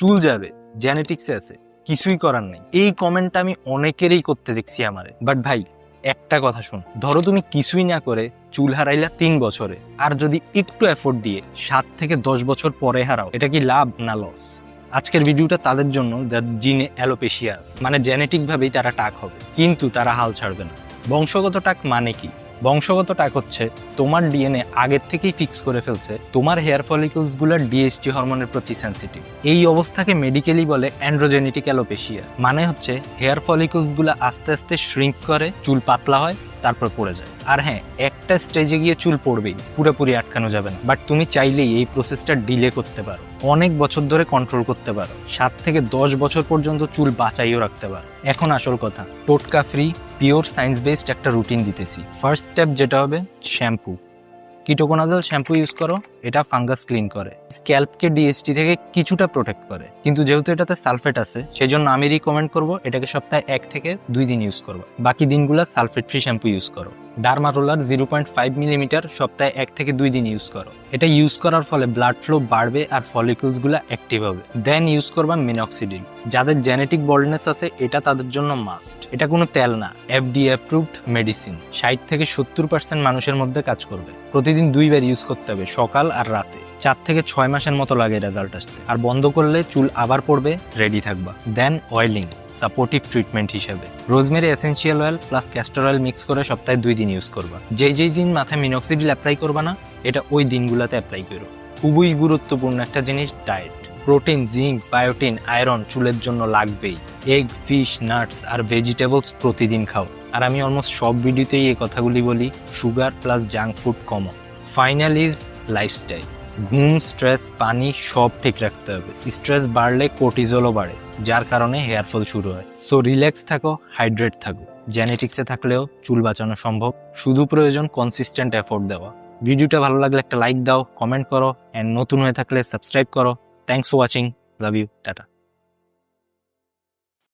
চুল যাবে জেনেটিক্সে আছে, কিছুই করার নেই। এই কমেন্টটা আমি অনেকেরই করতে দেখছি আমারে। বাট ভাই, একটা কথা শোন, ধরো তুমি কিছুই না করে চুল হারাইলা তিন বছরে, আর যদি একটু এফোর্ট দিয়ে সাত থেকে দশ বছর পরে হারাও, এটা কি লাভ না লস আজকের ভিডিওটা তাদের জন্য যার জিনে অ্যালোপেশিয়া আছে। মানে জেনেটিক ভাবেই তারা টাক হবে, কিন্তু তারা হাল ছাড়বে না। বংশগত টাক মানে কি? বংশগত টাক হচ্ছে, তোমার ডিএনএ আগের থেকেই ফিক্স করে ফেলছে, তোমার হেয়ার ফলিকলসগুলোর ডিএসটি হরমোনের প্রতি সেন্সিটিভ এই অবস্থাকে মেডিকেলি বলে অ্যান্ড্রোজেনেটিক অ্যালোপেশিয়া মানে হচ্ছে হেয়ার ফলিকলসগুলো আস্তে আস্তে শ্রিঙ্ক করে, চুল পাতলা হয় তারপর পড়ে যায়। আর হ্যাঁ একটা স্টেজে গিয়ে চুল পড়বেই, পুরোপুরি আটকানো যাবে না। বাট তুমি চাইলেই এই প্রসেসটা ডিলে করতে পারো। অনেক বছর ধরে কন্ট্রোল করতে পারো। সাত থেকে দশ বছর পর্যন্ত চুল বাঁচাইও রাখতে পারো। এখন আসল কথা, টোটকা ফ্রি পিওর সায়েন্স বেসড একটা রুটিন দিতেছি। ফার্স্ট স্টেপ যেটা হবে শ্যাম্পু কিটোকোনাজল শ্যাম্পু ইউজ করো। এটা ফাঙ্গাস ক্লিন করে। স্ক্যাল্পকে ডিএসটি থেকে কিছুটা প্রোটেক্ট করে। কিন্তু যেহেতু এটাতে সালফেট আছে সেই জন্য আমি রিকমেন্ড করব এটাকে সপ্তাহে এক থেকে দুই দিন ইউজ করব। বাকি দিনগুলো সালফেট ফ্রি শ্যাম্পু ইউজ করো। Derma roller zero point five millimetre সপ্তাহে এক থেকে দুই দিন ইউজ করো। এটা ইউজ করার ফলে ব্লাড ফ্লো বাড়বে আর ফলিকুলসগুলো অ্যাক্টিভ হবে। দেন ইউজ করবা মিনক্সিডিল যাদের জেনেটিক বল্ডনেস আছে, এটা তাদের জন্য মাস্ট এটা কোনো তেল না। এফডি অ্যাপ্রুভড মেডিসিন ষাট থেকে সত্তর পার্সেন্ট মানুষের মধ্যে কাজ করবে। প্রতিদিন দুইবার ইউজ করতে হবে। সকাল আর রাতে। চার থেকে ছয় মাসের মতো লাগে রেজাল্ট আসতে। আর বন্ধ করলে চুল আবার পড়বে রেডি থাকবা। দেন অয়েলিং সাপোর্টিভ ট্রিটমেন্ট হিসেবে। Rosemary essential oil plus castor oil mix করে সপ্তাহে দুই দিন ইউজ করবা। যেই যেই দিন মাথায় মিনক্সিডিল অ্যাপ্লাই করবা না, এটা ওই দিনগুলোতে অ্যাপ্লাই করো। খুবই গুরুত্বপূর্ণ একটা জিনিস diet protein zinc biotin iron চুলের জন্য লাগবেই। এগ ফিশ নাটস আর ভেজিটেবলস প্রতিদিন খাও। আর আমি অলমোস্ট সব ভিডিওতেই এই কথাগুলি বলি সুগার প্লাস জাঙ্ক ফুড কমো। ফাইনাল ইজ লাইফস্টাইল ঘুম স্ট্রেস পানি সব ঠিক রাখতে হবে। স্ট্রেস বাড়লে কোর্টিজলও বাড়ে, যার কারণে হেয়ার ফল শুরু হয়। সো রিল্যাক্স থাকো হাইড্রেট থাকো। জেনেটিক্সে থাকলেও চুল বাঁচানো সম্ভব। শুধু প্রয়োজন কনসিস্টেন্ট এফোর্ট দেওয়া। ভিডিওটা ভালো লাগলে একটা লাইক দাও কমেন্ট করো অ্যান্ড নতুন হয়ে থাকলে সাবস্ক্রাইব করো। Thanks for watching love you tata